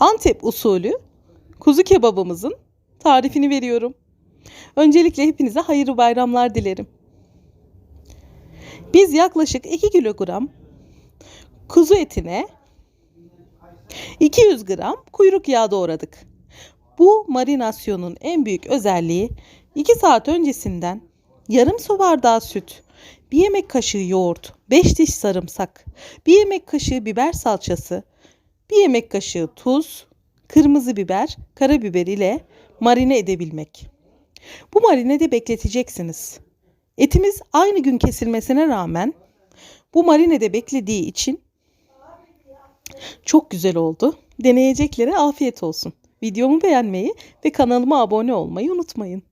Antep usulü kuzu kebabımızın tarifini veriyorum. Öncelikle hepinize hayırlı bayramlar dilerim. Biz yaklaşık 2 kilogram kuzu etine 200 gram kuyruk yağı doğradık. Bu marinasyonun en büyük özelliği 2 saat öncesinden yarım su bardağı süt, 1 yemek kaşığı yoğurt, 5 diş sarımsak, 1 yemek kaşığı biber salçası, 1 yemek kaşığı tuz, kırmızı biber, karabiber ile marine edebilmek. Bu marinede bekleteceksiniz. Etimiz aynı gün kesilmesine rağmen bu marinede beklediği için çok güzel oldu. Deneyeceklere afiyet olsun. Videomu beğenmeyi ve kanalıma abone olmayı unutmayın.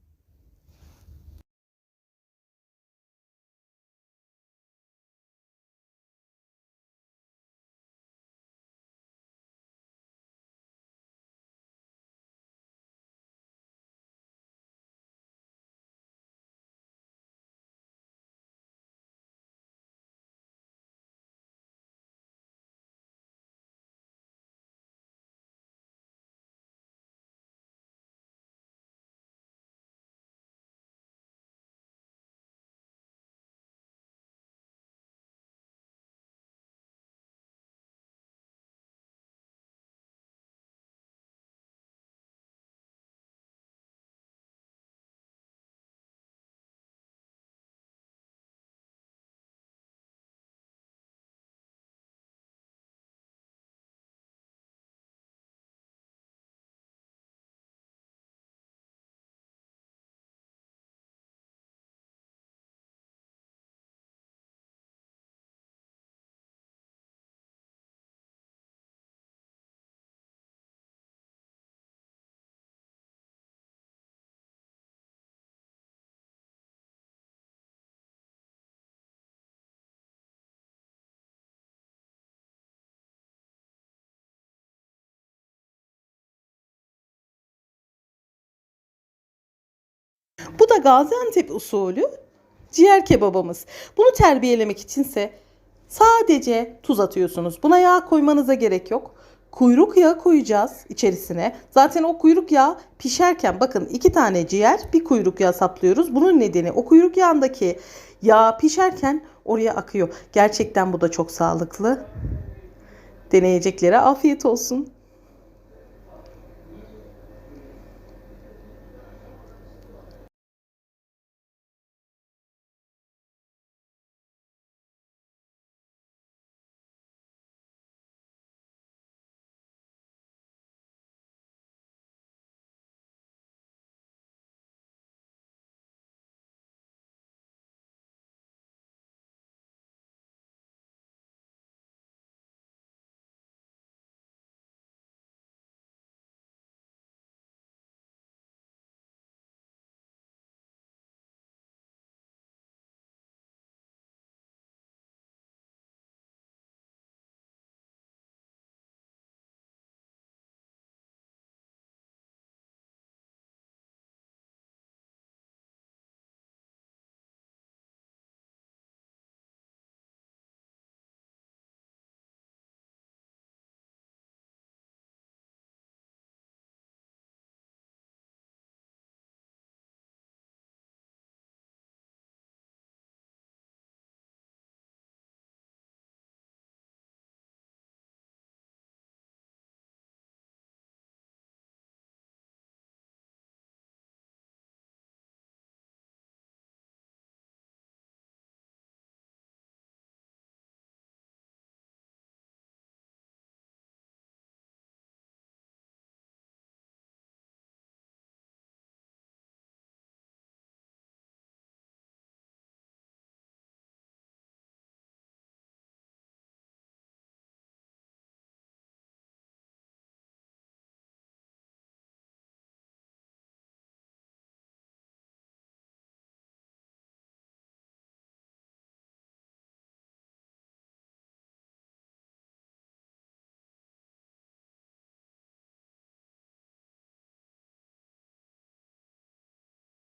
Bu da Gaziantep usulü ciğer kebabımız. Bunu terbiyelemek içinse sadece tuz atıyorsunuz. Buna yağ koymanıza gerek yok. Kuyruk yağı koyacağız içerisine. Zaten o kuyruk yağı pişerken bakın iki tane ciğer bir kuyruk yağı saplıyoruz. Bunun nedeni o kuyruk yağındaki yağ pişerken oraya akıyor. Gerçekten bu da çok sağlıklı. Deneyeceklere afiyet olsun.